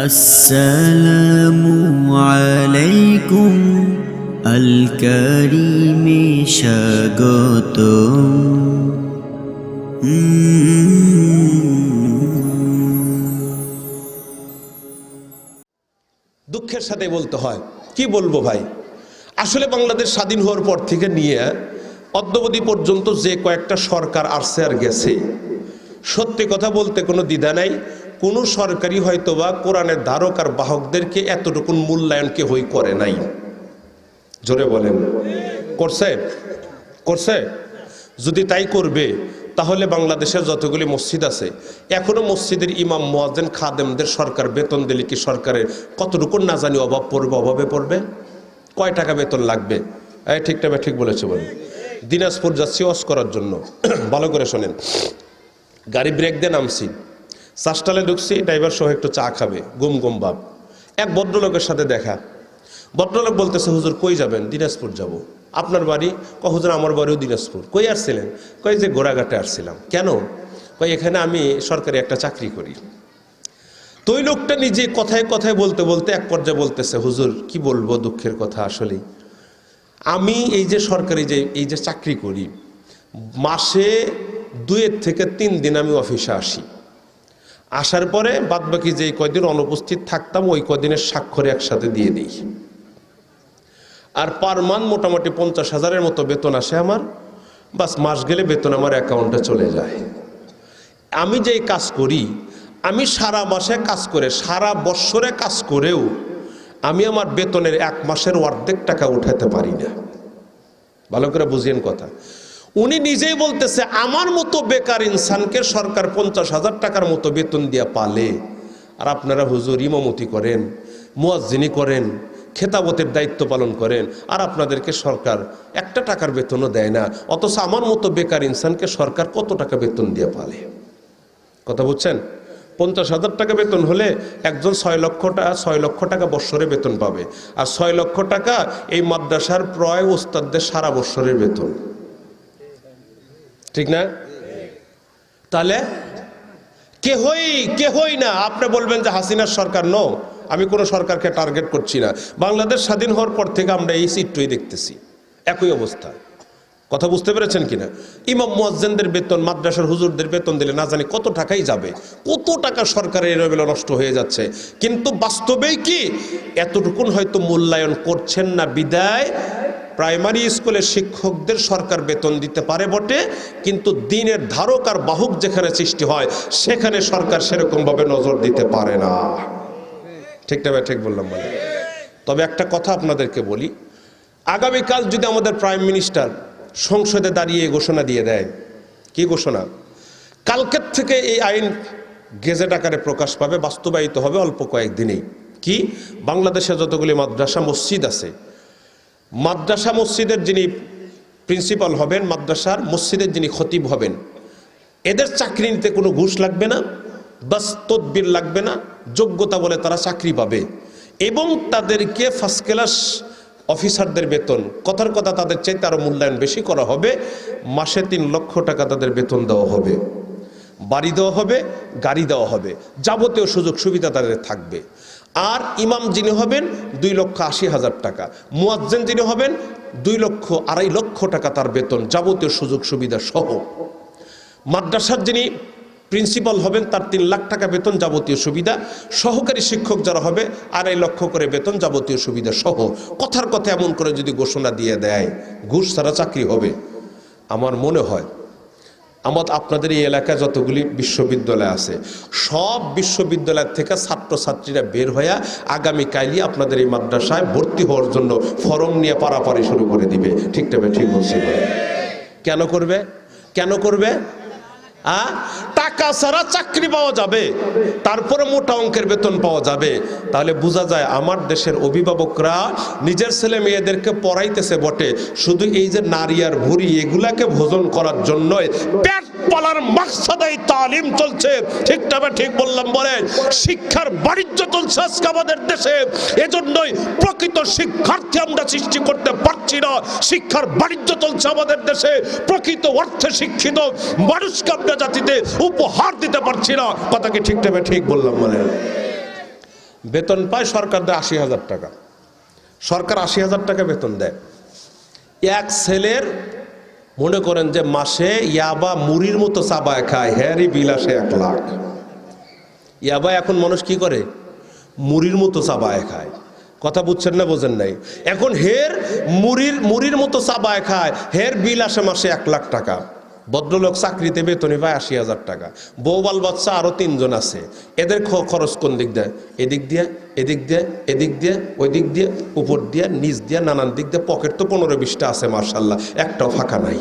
السلام عليكم الكريم স্বাগতম দুঃখের সাথে বলতে হয় কি বলবো ভাই আসলে বাংলাদেশ স্বাধীন হওয়ার পর থেকে নিয়ে অদ্যবধি পর্যন্ত যে কয়েকটা সরকার আসছে আর গেছে সত্যি কথা বলতে কোনো দ্বিধা নাই কোনো সরকারি হয়তো বা কোরআনের ধারক আর বাহকদেরকে এতটুকুন মূল্যায়ন কেহই করে নাই। জোরে বলেন। করছে করছে যদি তাই করবে, তাহলে বাংলাদেশের যতগুলি মসজিদ আছে, এখনও মসজিদের ইমাম মোয়াজেন খাদেমদের সরকার বেতন দিলে কি সরকারের কতটুকু না জানি অভাব পড়বে, অভাবে পড়বে? কয় টাকা বেতন লাগবে? এই ঠিক টাইমে ঠিক বলেছে বলুন দিনাজপুর যাচ্ছি অস করার জন্য। ভালো করে শোনেন। গাড়ি ব্রেক দিয়ে নামছি। চাষটালে ঢুকছি, ড্রাইভার সহ একটু চা খাবে। গুম গুম ভাব এক ভদ্রলোকের সাথে দেখা। ভদ্রলোক বলতেছে, হুজুর, কই যাবেন? দিনাজপুর যাব। আপনার বাড়ি? ক হুজুর, আমার বাড়িও দিনাজপুর। কই আসছিলেন? কই যে গোড়াঘাটে আসছিলাম। কেন? কই এখানে আমি সরকারি একটা চাকরি করি। তো ওই লোকটা নিজে কথায় কথায় বলতে বলতে এক পর্যায়ে বলতেছে, হুজুর, কি বলব দুঃখের কথা আসলেই। আমি এই যে সরকারি যে, এই যে চাকরি করি, মাসে দুয়ের থেকে তিন দিন আমি অফিসে আসি। আসার পরে বাদবাকি যে কয়দিন অনুপস্থিত থাকতাম, ওই কদিনের স্বাক্ষরে একসাথে দিয়ে দিই। আর পার মান মোটামুটি পঞ্চাশ হাজারের মতো বেতন আসে আমার। বাস মাস গেলে বেতন আমার অ্যাকাউন্টে চলে যায়। আমি যেই কাজ করি, আমি সারা মাসে কাজ করে, সারা বৎসরে কাজ করেও আমি আমার বেতনের এক মাসের অর্ধেক টাকা উঠাতে পারি না। ভালো করে বুঝিয়েন কথা। উনি নিজেই বলতেছে, আমার মতো বেকার ইনসানকে সরকার পঞ্চাশ হাজার টাকার মতো বেতন দিয়া পালে। আর আপনারা হুজুর ইমামতি করেন, মুয়াজ্জিনি করেন, খেতাবতের দায়িত্ব পালন করেন, আর আপনাদেরকে সরকার একটা টাকার বেতনও দেয় না। অথচ আমার মতো বেকার ইনসানকে সরকার কত টাকা বেতন দিয়ে পালে? কথা বুঝছেন? পঞ্চাশ হাজার টাকা বেতন হলে একজন ছয় লক্ষ টাকা ছয় লক্ষ টাকা বৎসরে বেতন পাবে। আর ছয় লক্ষ টাকা এই মাদ্রাসার প্রায় ওস্তাদদের সারা বৎসরের বেতন। ঠিক না? তাহলে, কেহই কেহই না, আপনি বলবেন যে হাসিনার সরকার নো আমি কোনো সরকারকে টার্গেট করছি না। বাংলাদেশ স্বাধীন হওয়ার পর থেকে আমরা এই চিত্রই দেখতেছি। একই অবস্থা। কথা বুঝতে পেরেছেন কিনা? ইমাম মুয়াজ্জেনদের বেতন, মাদ্রাসার হুজুরদের বেতন দিলে না জানি কত টাকাই যাবে। কত টাকা সরকারের এলোমেলো নষ্ট হয়ে যাচ্ছে। কিন্তু বাস্তবেই কি? এতটুকুন হয়তো মূল্যায়ন করছেন না বিদায়। প্রাইমারি স্কুলের শিক্ষকদের সরকার বেতন দিতে পারে বটে, কিন্তু দিনের ধারক আর বাহক যেখানে সৃষ্টি হয়, সেখানে সরকার সেরকমভাবে নজর দিতে পারে না। ঠিক না ঠিক বললাম মানে তবে একটা কথা আপনাদেরকে বলি, আগামীকাল যদি আমাদের প্রাইম মিনিস্টার সংসদে দাঁড়িয়ে ঘোষণা দিয়ে দেয়, কি ঘোষণা? কালকের থেকে এই আইন গেজেট আকারে প্রকাশ পাবে, বাস্তবায়িত হবে অল্প কয়েকদিনেই। কি? বাংলাদেশে যতগুলি মাদ্রাসা, মসজিদ আছে মাদ্রাসা মসজিদের যিনি প্রিন্সিপাল হবেন, মাদ্রাসার মসজিদের যিনি খতিব হবেন, এদের চাকরি নিতে কোনো ঘুষ লাগবে না, বাস তদবির লাগবে না, যোগ্যতা বলে তারা চাকরি পাবে। এবং তাদেরকে ফার্স্ট ক্লাস অফিসারদের বেতন, কথার কথা তাদের চাইতে আরও মূল্যায়ন বেশি করা হবে, মাসে তিন লক্ষ টাকা তাদের বেতন দেওয়া হবে, বাড়ি দেওয়া হবে, গাড়ি দেওয়া হবে, যাবতীয় সুযোগ সুবিধা তাদের থাকবে। আর ইমাম যিনি হবেন, দুই লক্ষ আশি হাজার টাকা। মুয়াজ্জেন যিনি হবেন, দুই লক্ষ আড়াই লক্ষ টাকা তার বেতন, যাবতীয় সুযোগ সুবিধা সহ। মাদ্রাসার যিনি প্রিন্সিপাল হবেন, তার তিন লাখ টাকা বেতন, যাবতীয় সুবিধা। সহকারী শিক্ষক যারা হবে, আড়াই লক্ষ করে বেতন, যাবতীয় সুবিধা সহ। কথার কথা এমন করে যদি ঘোষণা দিয়ে দেয়, ঘুষ ছাড়া চাকরি হবে। আমার মনে হয় আমার আপনাদের এই এলাকায় যতগুলি বিশ্ববিদ্যালয় আছে, সব বিশ্ববিদ্যালয় থেকে ছাত্রছাত্রীরা বের হইয়া আগামীকালই আপনাদের এই মাদ্রাসায় ভর্তি হওয়ার জন্য ফরম নিয়ে পারাপারি শুরু করে দিবে। ঠিক তবে ঠিক বলছি। কেন করবে? কেন করবে? আ? টাকা ছাড়া চাকরি পাওয়া যাবে। তারপরে মোটা অঙ্কের বেতন পাওয়া যাবে। তাহলে বোঝা যায় আমার দেশের অভিভাবকরা নিজের ছেলে মেয়েদেরকে পড়াইতেছে বটে। শুধু এই যে নারী আর ভুড়ি, এগুলাকে ভোজন করার জন্যই। পেট পালার মাকসাদাই তালিম চলছে। ঠিক তবে ঠিক বললাম বলেন শিক্ষার বাণিজ্য চলছে আজকে আমাদের দেশে। এজন্যই প্রকৃত শিক্ষার্থী আমরা সৃষ্টি করতে পারছি না। শিক্ষার বাণিজ্য চলছে আমাদের দেশে। প্রকৃত অর্থে শিক্ষিত মানুষকে আমরা জাতিতে উপহার দিতে পারছি না। কথাকে ঠিক তবে ঠিক বললাম বলে। বেতন পায় সরকার দেয় আশি হাজার টাকা। সরকার আশি হাজার টাকা বেতন দেয়। এক ছেলের মনে করেন যে মাসে ইয়াবা মুড়ির মতো চাবায় খায়, হ্যারি বিলাসে এক লাখ। ইয়াবা এখন মানুষ কি করে? মুড়ির মতো চাবায় খায়। কথা বুঝছেন না বোঝেন নাই? এখন হের মুড়ির মুড়ির মতো চাবায় খায়, হের বিল আসে মাসে এক লাখ টাকা। ভদ্রলোক চাকরিতে বেতনে পায় আশি হাজার টাকা। বৌবাল বাচ্চা আরও তিনজন আছে। এদের খরচ কোন দিক দেয়? এদিক দিয়ে এদিক দিয়ে এদিক দিয়ে ওই দিক দিয়ে, উপর দিয়ে, নিচ দিয়ে, নানান দিক দিয়ে। পকেট তো পনেরো বিশটা আছে মার্শাল্লাহ একটাও ফাঁকা নাই।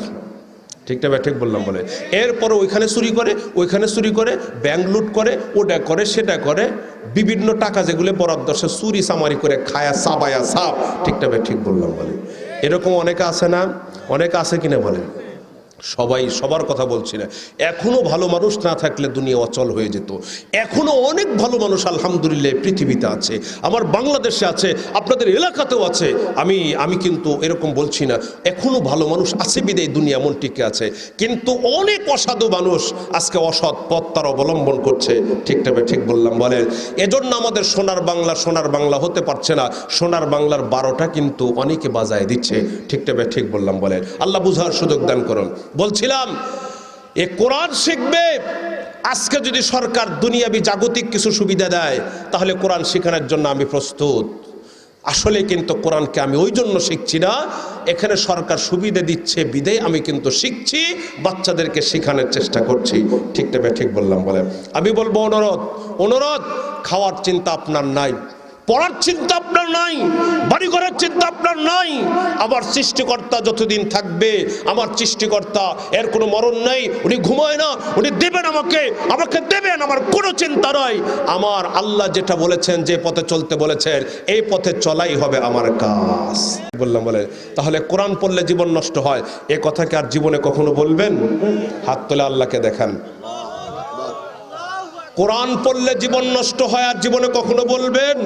ঠিকটা ভাই? ঠিক বললাম বলে। এরপর ওইখানে চুরি করে, ওইখানে চুরি করে, ব্যাংক লুট করে, ওটা করে, সেটা করে। বিভিন্ন টাকা যেগুলো বরাদ্দ সে চুরি চামারি করে খায়া সাবায়া সাপ ঠিকটা ভাই? ঠিক বললাম বলে। এরকম অনেকে আছে না? অনেকে আছে কিনা বলেন? সবাই সবার কথা বলছি না। এখনও ভালো মানুষ না থাকলে দুনিয়া অচল হয়ে যেত। এখনও অনেক ভালো মানুষ আলহামদুলিল্লাহ পৃথিবীতে আছে। আমার বাংলাদেশে আছে, আপনাদের এলাকাতেও আছে। আমি আমি কিন্তু এরকম বলছি না। এখনও ভালো মানুষ আছে বিদায় দুনিয়া এমন টিকে আছে। কিন্তু অনেক অসাধু মানুষ আজকে অসৎ পথ তার অবলম্বন করছে। ভাই ঠিক বললাম, বলেন, এজন্য আমাদের সোনার বাংলা সোনার বাংলা হতে পারছে না। সোনার বাংলার বারোটা কিন্তু অনেকে বাজায় দিচ্ছে। ভাই ঠিক বললাম, বলেন। আল্লাহ বুঝার সুযোগ দান করুন। বলছিলাম, এ কোরআন শিখবে, আজকে যদি সরকার দুনিয়াবি জাগতিক কিছু সুবিধা দেয়, তাহলে কোরআন শেখানোর জন্য আমি প্রস্তুত। আসলে কিন্তু কোরআনকে আমি ওই জন্য শিখছি না, এখানে সরকার সুবিধা দিচ্ছে, বিদেয় আমি কিন্তু শিখছি, বাচ্চাদেরকে শেখানোর চেষ্টা করছি। ভাই, ঠিক বললাম বলে। আমি বলব অনুরোধ অনুরোধ, খাওয়ার চিন্তা আপনার নাই। পড়ার চিন্তা আপনার নাই বাড়ি করার চিন্তা আপনার নাই। আমার সৃষ্টিকর্তা যতদিন থাকবে, আমার সৃষ্টিকর্তা, এর কোনো মরণ নাই, উনি ঘুমায় না, উনি দেবেন আমাকে আমাকে দেবেন, আমার কোনো চিন্তা নয় আমার আল্লাহ যেটা বলেছেন, যে পথে চলতে বলেছেন, এই পথে চলাই হবে আমার কাজ। বললাম, বলে, তাহলে কোরআন পড়লে জীবন নষ্ট হয়, এ কথাকে আর জীবনে কখনো বলবেন? হাত তোলে আল্লাহকে দেখান। কোরআন পড়লে জীবন নষ্ট হয় আর জীবনে কখনো বলবেন?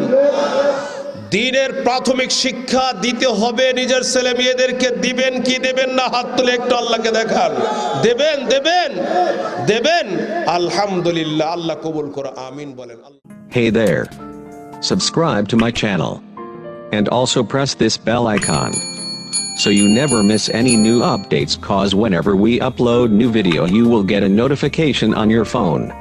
দিনের প্রাথমিক শিক্ষা দিতে হবে নিজের ছেলে মেয়েদেরকে। দিবেন কি দেবেন না? হাত তুলে একটু আল্লাহকে দেখান। দেবেন দেবেন দেবেন। আলহামদুলিল্লাহ, আল্লাহ কবুল করে, আমিন বলেন। Hey there subscribe to my channel and also press this bell icon so you never miss any new updates. Cause whenever we upload new video you will get a notification on your phone.